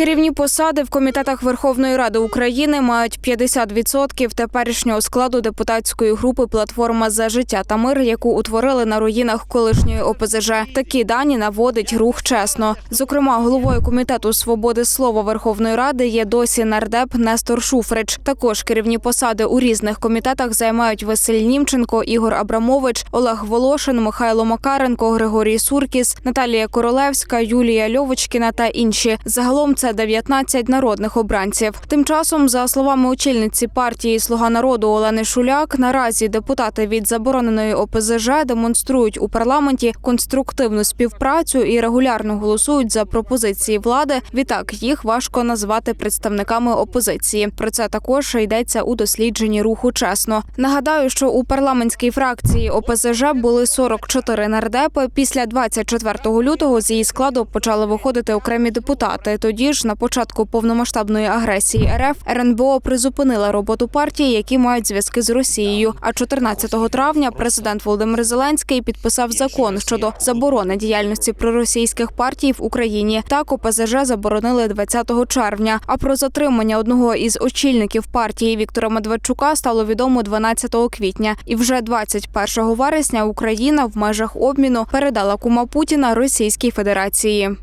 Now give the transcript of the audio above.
Керівні посади в комітетах Верховної Ради України мають 50% теперішнього складу депутатської групи Платформа за життя та мир, яку утворили на руїнах колишньої ОПЗЖ. Такі дані наводить рух чесно. Зокрема, головою комітету свободи слова Верховної Ради є досі нардеп Нестор Шуфрич. Також керівні посади у різних комітетах займають Василь Німченко, Ігор Абрамович, Олег Волошин, Михайло Макаренко, Григорій Суркіс, Наталія Королевська, Юлія Льовочкіна та інші. Загалом це 19 народних обранців. Тим часом, за словами очільниці партії Слуга народу Олени Шуляк, наразі депутати від забороненої ОПЗЖ демонструють у парламенті конструктивну співпрацю і регулярно голосують за пропозиції влади. Відтак їх важко назвати представниками опозиції. Про це також йдеться у дослідженні руху чесно. Нагадаю, що у парламентській фракції ОПЗЖ були 44 нардепи. Після 24 лютого з її складу почали виходити окремі депутати. Тоді ж, на початку повномасштабної агресії РФ, РНБО призупинила роботу партії, які мають зв'язки з Росією. А 14 травня президент Володимир Зеленський підписав закон щодо заборони діяльності проросійських партій в Україні. Так ОПЗЖ заборонили 20 червня. А про затримання одного із очільників партії Віктора Медведчука стало відомо 12 квітня. І вже 21 вересня Україна в межах обміну передала кума Путіна Російській Федерації.